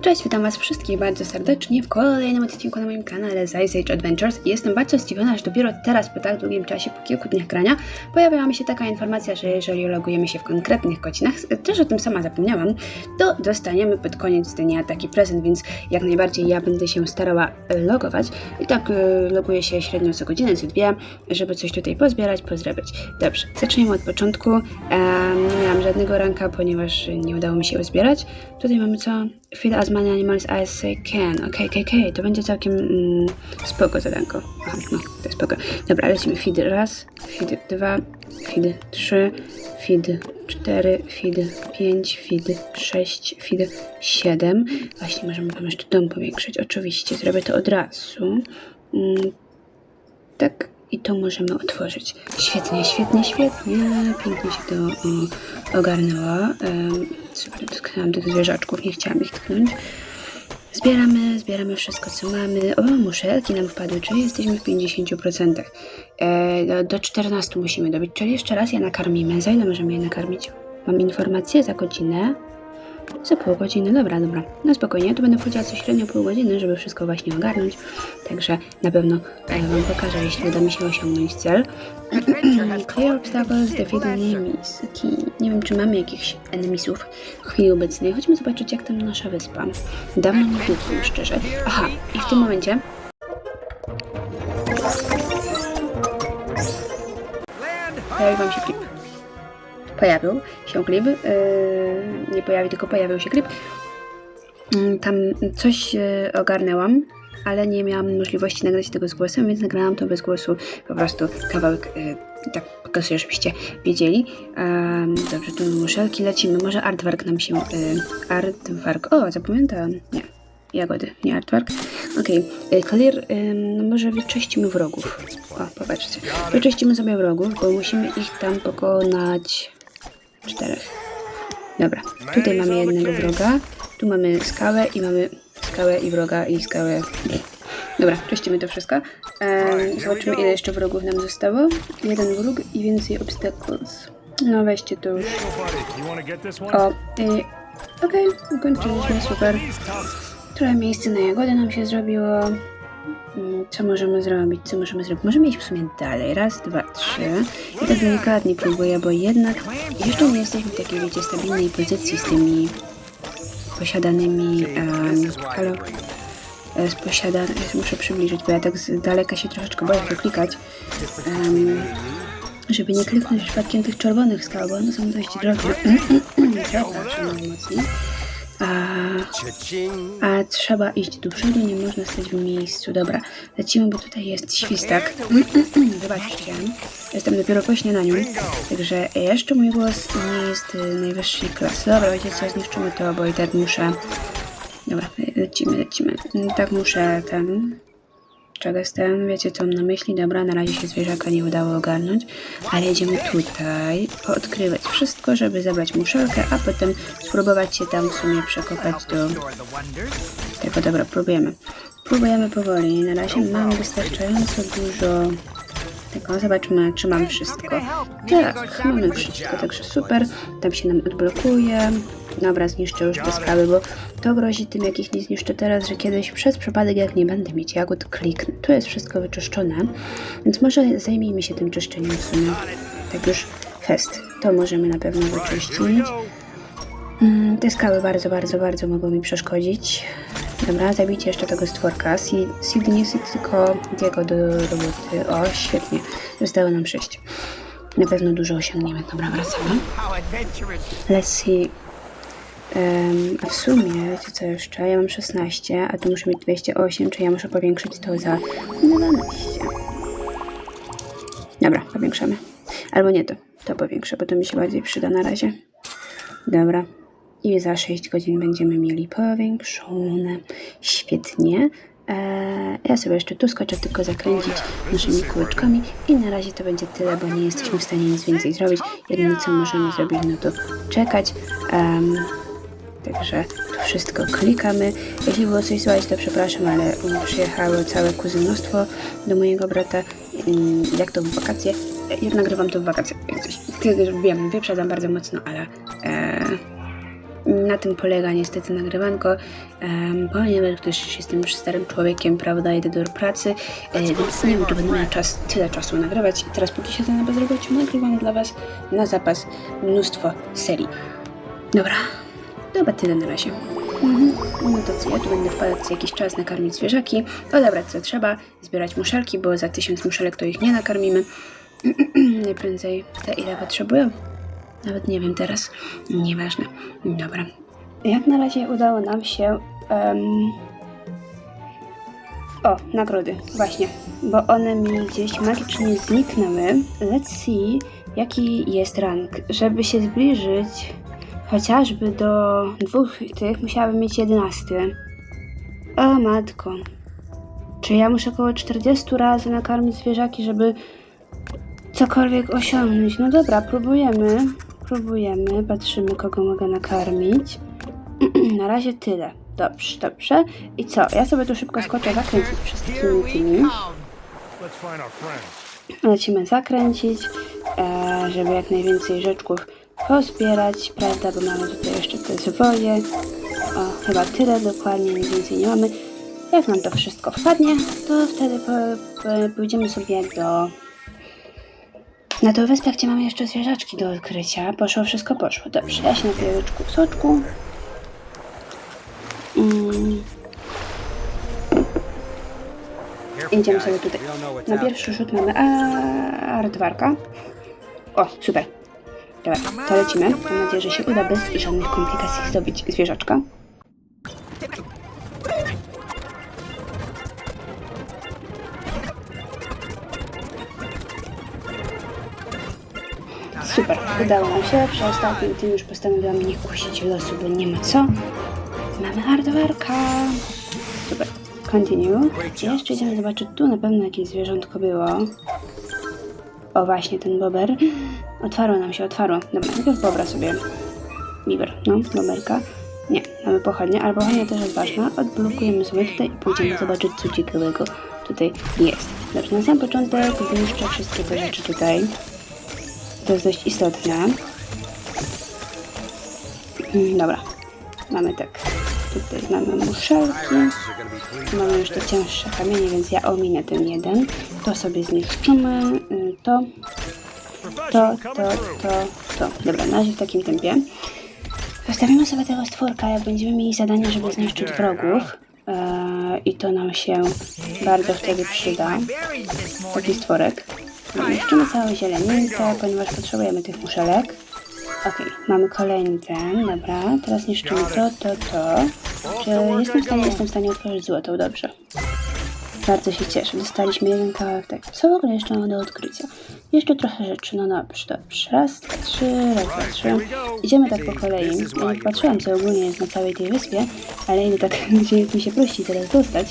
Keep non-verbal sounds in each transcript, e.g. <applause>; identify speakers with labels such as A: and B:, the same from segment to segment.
A: Cześć, witam was wszystkich bardzo serdecznie w kolejnym odcinku na moim kanale Ice Age Adventures. Jestem bardzo zdziwiona, że dopiero teraz, po tak długim czasie, po kilku dniach grania, pojawiła mi się taka informacja, że jeżeli logujemy się w konkretnych godzinach, też o tym sama zapomniałam, to dostaniemy pod koniec dnia taki prezent, więc jak najbardziej ja będę się starała logować. I tak y, loguję się średnio co godzinę, co dwie, żeby coś tutaj pozbierać, pozrabiać. Dobrze, zacznijmy od początku. Nie miałam żadnego ranka, ponieważ nie udało mi się uzbierać. Tutaj mamy co? Feed as many animals as I can. Okej, okej, okej, to będzie całkiem mm, spoko zadanko. Aha, no, to jest spoko. Dobra, lecimy. Feed raz, feed dwa, feed trzy, feed cztery, feed pięć, feed sześć, feed siedem. Właśnie możemy tam jeszcze dom powiększyć. Oczywiście, zrobię to od razu. Mm, tak, i to możemy otworzyć. Świetnie, świetnie, świetnie. Pięknie się to um, ogarnęło. Um, super, dotknęłam tych zwierzaczków, nie chciałam ich tknąć. Zbieramy, zbieramy wszystko, co mamy. O, muszelki nam wpadły, czyli jesteśmy w 50%. E, do, do 14 musimy dobić, czyli jeszcze raz je nakarmimy. Za ile możemy je nakarmić? Mam informację za godzinę. Za pół godziny, dobra, dobra. No spokojnie, ja tu będę wchodziła co średnio pół godziny, żeby wszystko właśnie ogarnąć. Także na pewno e, Wam pokażę, jeśli uda mi się osiągnąć cel. <clears throat> Clear obstacles, defeat enemies. Okay. Nie wiem, czy mamy jakichś enemisów w chwili obecnej. Chodźmy zobaczyć, jak tam nasza wyspa. Dawno nie byliśmy, szczerze. Aha, i w tym momencie pojawił Wam się klip. Pojawił się klip. Yy, nie pojawił, tylko pojawił się klip. Mm, Tam coś yy, ogarnęłam, ale nie miałam możliwości nagrać tego z głosem, więc nagrałam to bez głosu. Po prostu kawałek yy, tak pokazuję, żebyście wiedzieli. Em, dobrze, tu muszelki lecimy. Może artwork nam się... Artwork... O, zapamiętałam. Nie. Jagody, nie artwork. Okej, okay. może wyczyścimy wrogów. O, popatrzcie. Wyczyścimy sobie wrogów, bo musimy ich tam pokonać czterech. Dobra, tutaj mamy jednego wroga, tu mamy skałę i mamy skałę i wroga i skałę. Dobra, czyścimy to wszystko. Em, zobaczymy ile jeszcze wrogów nam zostało. Jeden wróg i więcej obstacles. No weźcie to już. O, i... Okej, ukończyliśmy, super. Trochę miejsca na jagody nam się zrobiło. Mm, Co możemy zrobić? Co możemy zrobić? Możemy iść w sumie dalej. Raz, dwa, trzy. I tak delikatnie próbuję, bo jednak jeszcze nie jesteśmy w takiej, wiecie, stabilnej pozycji z tymi posiadanymi... Um, halo? E, Z. Muszę przybliżyć, bo ja tak z daleka się troszeczkę boję klikać. Um, żeby nie kliknąć przypadkiem tych czerwonych skał, bo one są dość drogie. <clears throat> Droga, przynajmniej mocniej. A, a trzeba iść do przodu, nie można stać w miejscu. Dobra, lecimy, bo tutaj jest świstak. Zobaczcie, jestem dopiero po śniadaniu, także jeszcze mój głos nie jest y, najwyższej klasy. Dobra, wiecie co, zniszczymy to, bo i tak muszę... Dobra, lecimy, lecimy. Tak muszę ten... Czego jestem? Wiecie co mam na myśli? Dobra, na razie się zwierzaka nie udało ogarnąć, ale jedziemy tutaj poodkrywać wszystko, żeby zabrać muszelkę, a potem spróbować się tam w sumie przekopać do tego. Dobra, próbujemy. Próbujemy powoli. Na razie mam wystarczająco dużo tego. Zobaczmy, czy mam wszystko. Tak, mamy wszystko, także super. Tam się nam odblokuje. Dobra, zniszczę już te skały, bo to grozi tym, jak ich nie zniszczę teraz, że kiedyś przez przypadek, jak nie będę mieć jagód, kliknę. Tu jest wszystko wyczyszczone, więc może zajmijmy się tym czyszczeniem w sumie. Tak już fest. To możemy na pewno wyczyścić. Mm, Te skały bardzo, bardzo, bardzo mogą mi przeszkodzić. Dobra, zabijcie jeszcze tego stworka. Si- Sid nie tylko Diego do roboty. O, świetnie. Zostało nam sześć. Na pewno dużo osiągniemy. Dobra, wracamy. Let's see. Em, a w sumie, wiecie co jeszcze? Ja mam 16, a tu muszę mieć 208, czyli ja muszę powiększyć to za 12. Dobra, powiększamy. Albo nie to. To powiększę, bo to mi się bardziej przyda na razie. Dobra. I za 6 godzin będziemy mieli powiększone. Świetnie. Eee, ja sobie jeszcze tu skoczę tylko zakręcić naszymi kółeczkami i na razie to będzie tyle, bo nie jesteśmy w stanie nic więcej zrobić. Jedyne co możemy zrobić, no to czekać. Em, Także tu wszystko klikamy. Jeśli było coś słychać, to przepraszam, ale um, przyjechało całe kuzynostwo do mojego brata. Jak to w wakacje? Ja nagrywam to w wakacje. Wiem, wyprzedzam bardzo mocno, ale e, na tym polega niestety nagrywanko, em, ponieważ jestem już starym człowiekiem, prawda, idę do pracy, e, więc nie wiem, czy będę miała czas, tyle czasu nagrywać. Teraz póki siedzę na bezrobociu, nagrywam dla Was na zapas mnóstwo serii. Dobra, Dobra, tyle na razie. Mhm. No to co, ja tu będę wpadać co jakiś czas nakarmić zwierzaki, odebrać co trzeba, zbierać muszelki, bo za tysiąc muszelek to ich nie nakarmimy. <clears throat> Najprędzej te ile potrzebują. Nawet nie wiem teraz. Nieważne. Dobra. Jak na razie udało nam się... em, O, nagrody. Właśnie. Bo one mi gdzieś magicznie zniknęły. Let's see, jaki jest rank. Żeby się zbliżyć chociażby do dwóch tych, musiałabym mieć 11. O matko. Czy ja muszę około 40 razy nakarmić zwierzaki, żeby cokolwiek osiągnąć? No dobra, próbujemy. Próbujemy, patrzymy kogo mogę nakarmić. <clears throat> Na razie tyle. Dobrze, dobrze. I co? Ja sobie tu szybko skoczę zakręcić wszystkimi tymi. Lecimy zakręcić, e, żeby jak najwięcej rzeczków pozbierać, prawda, bo mamy tutaj jeszcze te zwoje. O, chyba tyle dokładnie, nic więcej nie mamy. Jak nam to wszystko wpadnie, to wtedy pójdziemy sobie do... Na tą wyspę, gdzie mamy jeszcze zwierzaczki do odkrycia. Poszło, wszystko poszło. Dobrze, ja się napiję łyczku w soczku. Mm, idziemy sobie tutaj. Na pierwszy rzut mamy aardwarka. O, super. Dobra, to lecimy. Mam nadzieję, że się uda bez żadnych komplikacji zdobyć zwierzaczka. Udało nam się. Przy ostatnim tym już postanowiłam nie kusić losu, bo nie ma co. Mamy hardwarka. Super. Continue. Jeszcze idziemy zobaczyć tu na pewno jakieś zwierzątko było. O właśnie, ten bober. Otwarło nam się, otwarło. Dobra, najpierw bobra sobie. Biber, no, boberka. Nie, mamy pochodnie, ale pochodnia też jest ważna. Odblokujemy sobie tutaj i pójdziemy zobaczyć, co ciekawego tutaj jest. Dobrze, na sam początek wyniszczę wszystkie te rzeczy tutaj. To jest dość istotne. Mm, Dobra, mamy tak. Tutaj mamy muszelki. Mamy już te cięższe kamienie, więc ja ominę ten jeden. To sobie zniszczymy. y, To, to, to, to, to. Dobra, na razie w takim tempie. Zostawimy sobie tego stworka, jak będziemy mieli zadanie, żeby zniszczyć wrogów. Eee, I to nam się bardzo wtedy przyda. Taki stworek. Niszczymy całą zieleninkę, ponieważ potrzebujemy tych muszelek. Okej, mamy kolejny ten, dobra. Teraz niszczymy to, to, to. Czy jestem w stanie, jestem w stanie otworzyć złotą, dobrze. Bardzo się cieszę, dostaliśmy jeden kawałek tak. Co w ogóle jeszcze mamy do odkrycia? Jeszcze trochę rzeczy, no dobrze, dobrze. Raz, trzy, raz, dwa, trzy. Idziemy tak po kolei. Nie patrzyłam, co ogólnie jest na całej tej wyspie, ale idę tak, <laughs> gdzie mi się prości teraz dostać,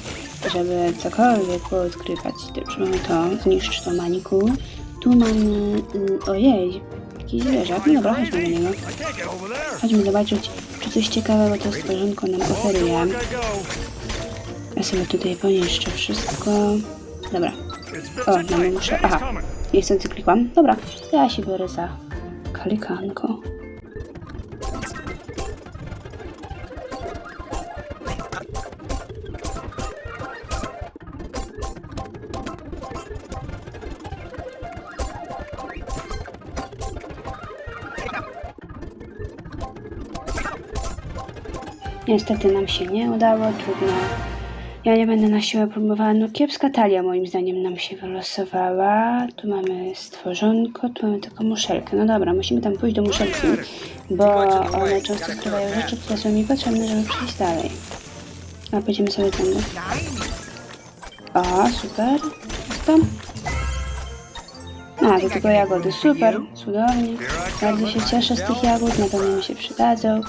A: żeby cokolwiek poodkrywać. Dobrze, mamy to, zniszcz to maniku. Tu mamy, mm, ojej, jakiś zwierzak. No dobra, chodźmy do niego. Chodźmy zobaczyć, czy coś ciekawego to stworzonko nam oferuje. Ja sobie tutaj poniszczę wszystko. Dobra. O,
B: tonight.
A: muszę. Aha, niechcący klikłam. Dobra, ja się biorę za kalikanko. Niestety nam się nie udało, trudno. Ja nie będę na siłę próbowała. No kiepska talia moim zdaniem nam się wylosowała. Tu mamy stworzonko, tu mamy tylko muszelkę. No dobra, musimy tam pójść do muszelki, bo one często skrywają rzeczy, które są mi potrzebne, żeby przejść dalej. A pójdziemy sobie tam. O, super. Tam? A, to tylko jagody. Super, cudownie. Bardzo się cieszę z tych jagód, na pewno mi się przydadzą.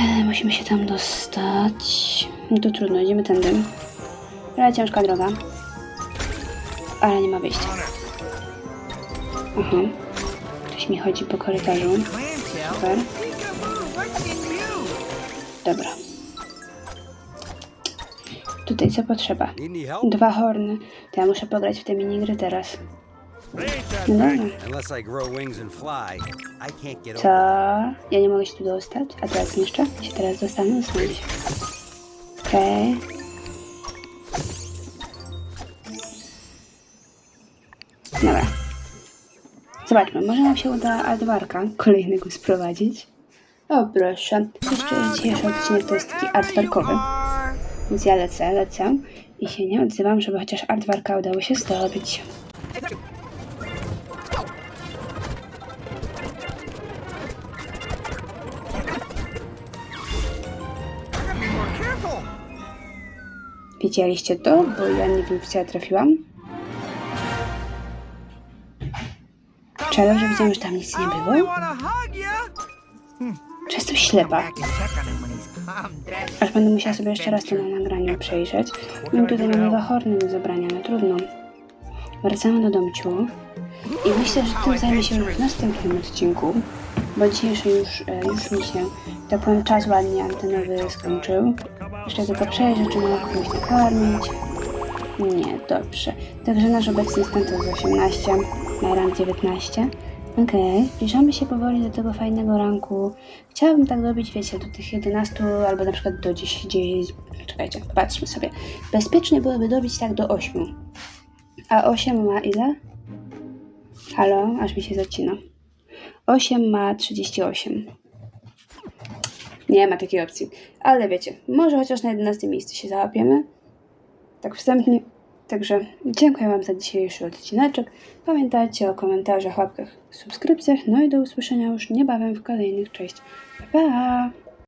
A: E, Musimy się tam dostać. No to trudno, idziemy tędy. Ale ciężka droga. Ale nie ma wyjścia. Aha. Ktoś mi chodzi po korytarzu. Super. Dobra. Tutaj co potrzeba? Dwa horny. To ja muszę pograć w te minigry teraz. Dobra.
C: Unless I grow wings and fly, I can't get
A: Co?
C: over.
A: Ja nie mogę się tu dostać? A teraz jeszcze? Się teraz dostanę? Znaleźć. Okej. Dobra. Zobaczmy, może nam się uda Adwarka kolejnego sprowadzić. O proszę, jeszcze dzisiejszy odcinek to jest taki artworkowy. Więc ja lecę, lecę i się nie odzywam, żeby chociaż artworka udało się zdobyć. Widzieliście to? Bo ja nie wiem, co ja trafiłam. Czy ja dobrze widziałam, że tam nic nie było? Czy jestem ślepa? Aż będę musiała sobie jeszcze raz to na nagraniu przejrzeć. Mam tutaj na niego horny do zabrania, no trudno. Wracamy do domciu. I myślę, że tym zajmę się już w następnym odcinku. Bo dzisiejszy już, e, już mi się, tak powiem, czas ładnie antenowy skończył. Jeszcze tylko przejrzeć, czy mogę kogoś nakarmić. Nie, dobrze. Także nasz obecny stan to jest 18, na rank 19. Okej, zbliżamy się powoli do tego fajnego ranku. Chciałabym tak dobić, wiecie, do tych 11 albo na przykład do 10, 10 czekajcie, patrzmy sobie. Bezpiecznie byłoby dobić tak do 8. A 8 ma ile? Halo, aż mi się zacina. 8 ma 38. Nie ma takiej opcji. Ale wiecie, może chociaż na 11 miejscu się załapiemy. Tak wstępnie. Także dziękuję Wam za dzisiejszy odcineczek. Pamiętajcie o komentarzach, łapkach, subskrypcjach. No i do usłyszenia już niebawem w kolejnych. Cześć. Pa! pa.